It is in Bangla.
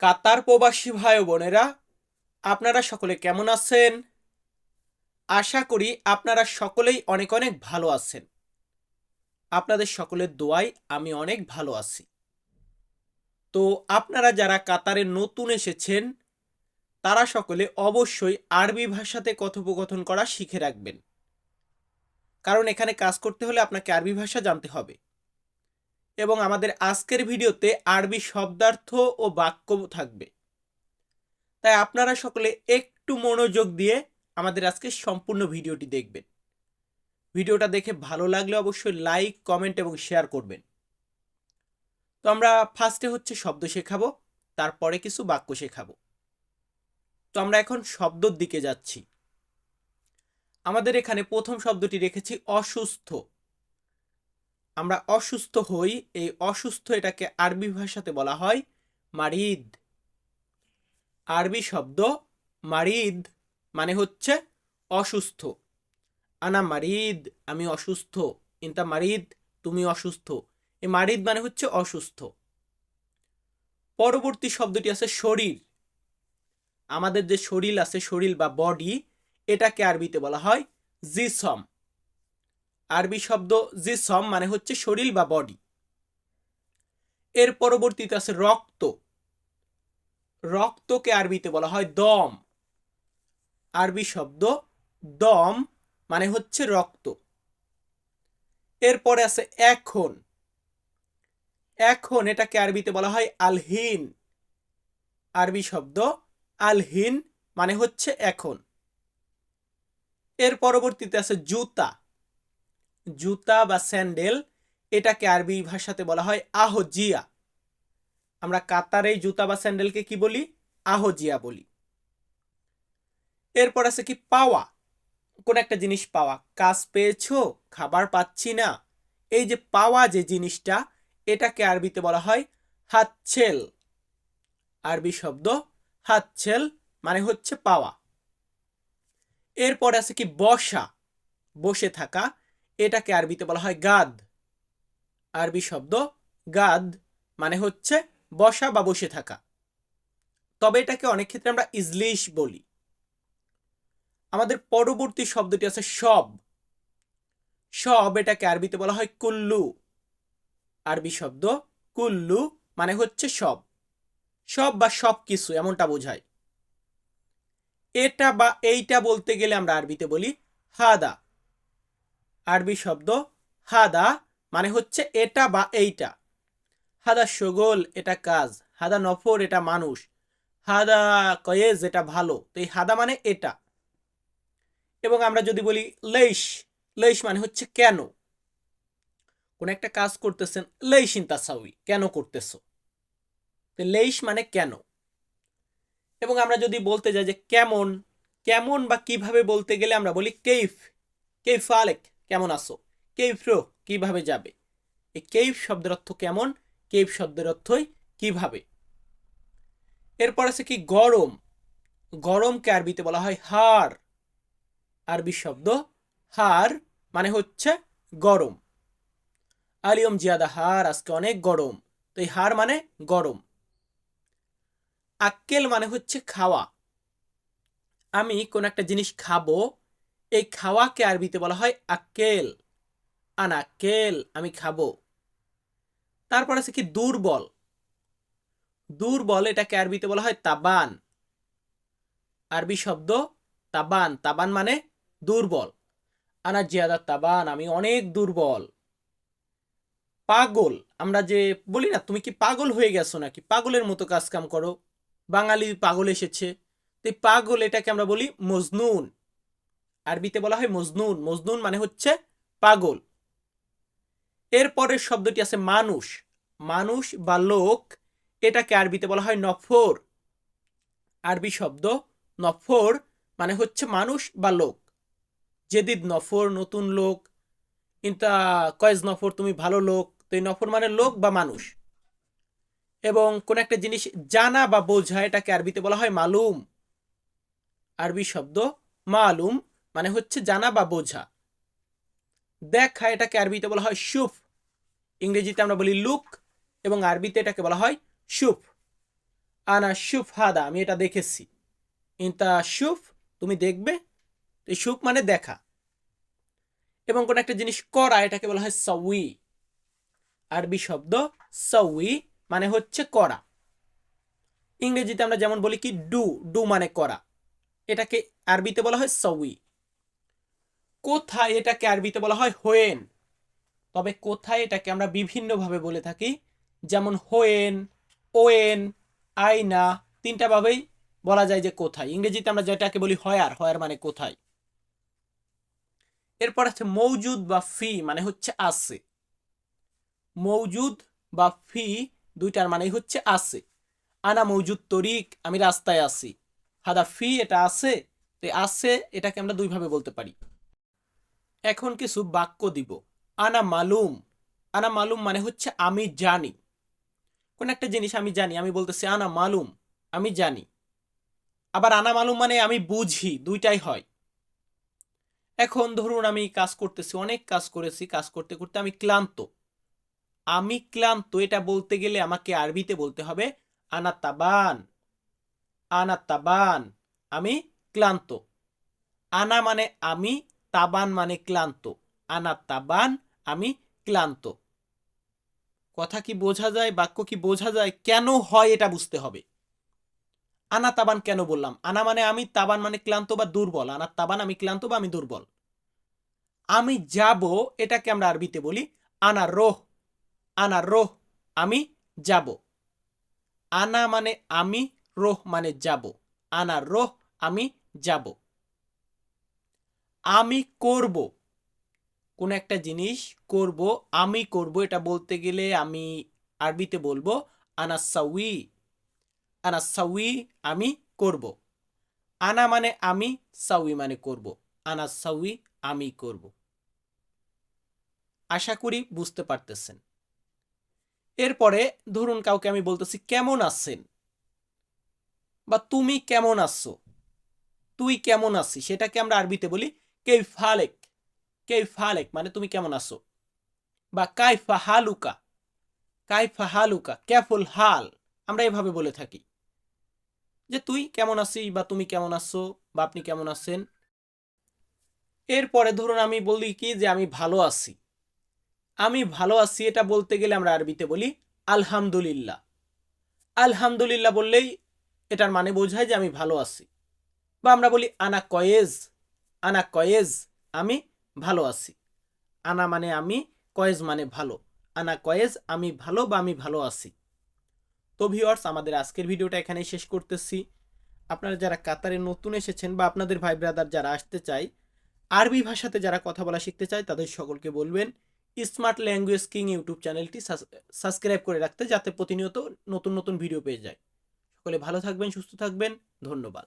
কাতার প্রবাসী ভাই বোনেরা, আপনারা সকলে কেমন আছেন? আশা করি আপনারা সকলেই অনেক অনেক ভালো আছেন। আপনাদের সকলের দোয়াই আমি অনেক ভালো আছি। তো আপনারা যারা কাতারে নতুন এসেছেন, তারা সকলে অবশ্যই আরবি ভাষাতে কথোপকথন করা শিখে রাখবেন। কারণ এখানে কাজ করতে হলে আপনাকে আরবি ভাষা জানতে হবে। এবং আমাদের আজকের ভিডিওতে আরবি শব্দার্থ ও বাক্য থাকবে। তাই আপনারা সকলে একটু মনোযোগ দিয়ে আমাদের আজকে সম্পূর্ণ ভিডিওটি দেখবেন। ভিডিওটা দেখে ভালো লাগলে অবশ্যই লাইক, কমেন্ট এবং শেয়ার করবেন। তো আমরা ফার্স্টে হচ্ছে শব্দ শেখাবো, তারপরে কিছু বাক্য শেখাবো। তো আমরা এখন শব্দর দিকে যাচ্ছি। আমাদের এখানে প্রথম শব্দটি রেখেছি অসুস্থ। আমরা অসুস্থ হই, এই অসুস্থ এটাকে আরবি ভাষাতে বলা হয় মারিদ। আরবি শব্দ মারিদ মানে হচ্ছে অসুস্থ। আনা মারিদ, আমি অসুস্থ। ইন্তা মারিদ, তুমি অসুস্থ। এই মারিদ মানে হচ্ছে অসুস্থ। পরবর্তী শব্দটি আছে শরীর। আমাদের যে শরীর আছে, শরীর বা বডি এটাকে আরবিতে বলা হয় জিসম। আরবি শব্দ জিসম মানে হচ্ছে শরীর বা বডি এর পরবর্তীতে আছে রক্ত। রক্তকে আরবিতে বলা হয় দম। আরবি শব্দ দম মানে হচ্ছে রক্ত। এরপরে আছে এখন। এখন এটাকে আরবিতে বলা হয় আলহিন। আরবি শব্দ আলহিন মানে হচ্ছে এখন। এর পরবর্তীতে আছে জুতা। জুতা বা স্যান্ডেল, এটাকে আরবি ভাষাতে বলা হয় আহজিয়া। আমরা কাতারে জুতা বা স্যান্ডেলকে কি বলি? আহজিয়া বলি। এরপর আছে কি পাওয়া? কোন একটা জিনিস পাওয়া। কাজ পেয়েছ, খাবার পাচ্ছি না। এই যে পাওয়া যে জিনিসটা, এটাকে আরবিতে বলা হয় হাতছেল। আরবি শব্দ হাতছেল মানে হচ্ছে পাওয়া। এরপর আছে কি বসা। বসে থাকা। এটাকে আরবিতে বলা হয় গাদ। আরবি শব্দ গাদ মানে হচ্ছে বসা বা বসে থাকা। তবে এটাকে অনেক ক্ষেত্রে আমরা ইজলিশ বলি। আমাদের পরবর্তী শব্দটি আছে সব। সব এটাকে আরবিতে বলা হয় কুল্লু। আরবি শব্দ কুল্লু মানে হচ্ছে সব। সব বা সব কিছু এমনটা বোঝায়। এটা বা এইটা বলতে গেলে আমরা আরবিতে বলি হাদা। আরবি শব্দ হাদা মানে হচ্ছে এটা বা এইটা। হাদা সগোল, এটা কাজ। হাদা নফর, এটা মানুষ। হাদা কয়েজ, এটা ভালো। তো এই হাদা মানে এটা। এবং আমরা যদি বলি লেইশ লেইশ মানে হচ্ছে কেন? কোন একটা কাজ করতেছেন লেইশ ইন্তাসাউই কেন করতেছো? তো লেইশ মানে কেন? এবং আমরা যদি বলতে যাই যে কেমন কেমন বা কীভাবে বলতে গেলে আমরা বলি কেইফ কেইফ আলেক। কেমন আছো? কেইফ রো কীভাবে যাবে? এই কেইফ শব্দের অর্থ কেমন? কেইফ শব্দের অর্থই কীভাবে? এরপর আছে কি গরম? গরমকে আরবিতে বলা হয় হার। আরবি শব্দ হার মানে হচ্ছে গরম। আলিয়ম জিয়াদা, হার আজকে অনেক গরম। তো এই হার মানে গরম। আক্কেল মানে হচ্ছে খাওয়া। আমি কোন একটা জিনিস খাব এই খাওয়াকে আরবিতে বলা হয় আক্কেল। আনাক্কেল, আমি খাব। তারপর আছে কি দুর্বল। দুর্বল এটাকে আরবিতে বলা হয় তাবান। আরবি শব্দ তাবান। তাবান মানে দুর্বল। আনা জিয়াদা তাবান, আমি অনেক দুর্বল। পাগল, আমরা যে বলি না, তুমি কি পাগল হয়ে গেছো নাকি? পাগলের মতো কাজ কাম করো। বাঙালি পাগল এসেছে। তো পাগল এটাকে আমরা বলি মজনুন। আরবিতে বলা হয় মজনুন। মজনুন মানে হচ্ছে পাগল। এরপরের শব্দটি আছে মানুষ। মানুষ বা লোক, এটাকে আরবিতে বলা হয় নফর। আরবি শব্দ নফর মানে হচ্ছে মানুষ বা লোক। জেদিদ নফর নতুন লোক, ইন্তা কয়েজ নফর তুমি ভালো লোক, তো এই নফর মানে লোক বা মানুষ। এবং কোন একটা জিনিস জানা বা বোঝা, এটাকে আরবিতে বলা হয় মালুম। আরবি শব্দ মালুম। মানে হচ্ছে জানা বা বোঝা। দেখা এটাকে আরবিতে বলা হয় সুফ ইংরেজিতে আমরা বলি লুক এবং আরবিতে এটাকে বলা হয় সুফ আনা সুফ হাদা, আমি এটা দেখেছি। ইনতা সুফ তুমি দেখবে তো শুফ মানে দেখা। এবং কোন একটা জিনিস করা, এটাকে বলা হয় সউই আরবি শব্দ সউই মানে হচ্ছে করা। ইংরেজিতে আমরা যেমন বলি কি, ডু ডু মানে করা। এটাকে আরবিতে বলা হয় সউই কোথায় এটাকে আরবিতে বলা হয় হোয়েন? তবে কোথায় এটাকে আমরা বিভিন্নভাবে বলে থাকি? যেমন হোয়েন, ওয়েন, আইনা, তিনটা ভাবেই বলা যায় যে কোথায়। ইংরেজিতে আমরা যেটাকে বলি হয়ার হয়ার মানে কোথায়। এরপর আছে মৌজুদ বা ফি মানে হচ্ছে আছে। মৌজুদ বা ফি দুইটার মানেই হচ্ছে আছে। আনা মৌজুদ তরিক, আমি রাস্তায় আছি। হাদা ফি এটা আছে, তো আছে এটাকে আমরা দুইভাবে বলতে পারি। এখন কিছু বাক্য দিব। আনা মালুম। আনা মালুম মানে হচ্ছে আমি জানি। কোন একটা জিনিস আমি জানি, আমি বলতেছি আনা মালুম, আমি জানি। আবার আনা মালুম মানে আমি বুঝি, দুইটাই হয়। এখন ধরুন আমি কাজ করতেছি, অনেক কাজ করেছি, কাজ করতে করতে আমি ক্লান্ত। আমি ক্লান্ত, এটা বলতে গেলে আমাকে আরবিতে বলতে হবে আনা তাবান। আনা তাবান, আমি ক্লান্ত। আনা মানে আমি তাবান মানে ক্লান্ত। আনা তাবান, আমি ক্লান্ত। কথা কি বোঝা যায়, বাক্য কি বোঝা যায়, কেন হয় এটা বুঝতে হবে। আনা তাবান কেন বললাম? আনা মানে আমি, তাবান মানে ক্লান্ত বা দুর্বল। আনা তাবান, আমি ক্লান্ত বা আমি দুর্বল। আমি যাব, এটাকে আমরা আরবিতে বলি, আনা রোহ। আনা রোহ, আমি যাব। আনা মানে আমি, রোহ মানে যাব। আনা রোহ, আমি যাব। আমি করব। কোন একটা জিনিস করব, আমি করব, এটা বলতে গেলে আমি আরবিতে বলব আনা সাউই আনা সাউই আমি করব। আনা মানে আমি, সাউই মানে করব। আনা সাউই আমি করব। আশা করি বুঝতে পারতেছেন। এরপরে ধরুন কাউকে আমি বলতেছি, কেমন আছেন? বা, তুমি কেমন আছো? তুই কেমন আছিস? সেটাকে আমরা আরবিতে বলি কেই ফালেক কেই ফালেক মানে তুমি কেমন আছো? বা কাইফা হালুকা কাইফা হালুকা, ক্যাফুল হাল, আমরা এভাবে বলে থাকি। যে তুই কেমন আছিস বা তুমি কেমন আছো বা আপনি কেমন আছেন? এরপরে ধরুন আমি বলি কি যে আমি ভালো আছি। আমি ভালো আছি এটা বলতে গেলে আমরা আরবিতে বলি আলহামদুলিল্লাহ। আলহামদুলিল্লাহ বললেই এটার মানে বোঝায় যে আমি ভালো আছি। বা আমরা বলি আনা কয়েজ আনা কয়েজ আমি ভালো আছি। আনা মানে আমি, কয়েজ মানে ভালো। আনা কয়েজ আমি ভালো বা আমি ভালো আছি। তো ভিওয়ার্স আমাদের আজকের ভিডিওটা এখানেই শেষ করতেছি। আপনারা যারা কাতারে নতুন এসেছেন বা আপনাদের ভাই ব্রাদার যারা আসতে চায়, আরবি ভাষাতে যারা কথা বলা শিখতে চায়, তাদের সকলকে বলবেন স্মার্ট ল্যাঙ্গুয়েজ কিং ইউটিউব চ্যানেলটি সাবস্ক্রাইব করে রাখতে যাতে প্রতিনিয়ত নতুন নতুন ভিডিও পেয়ে যায়। সকলে ভালো থাকবেন, সুস্থ থাকবেন, ধন্যবাদ।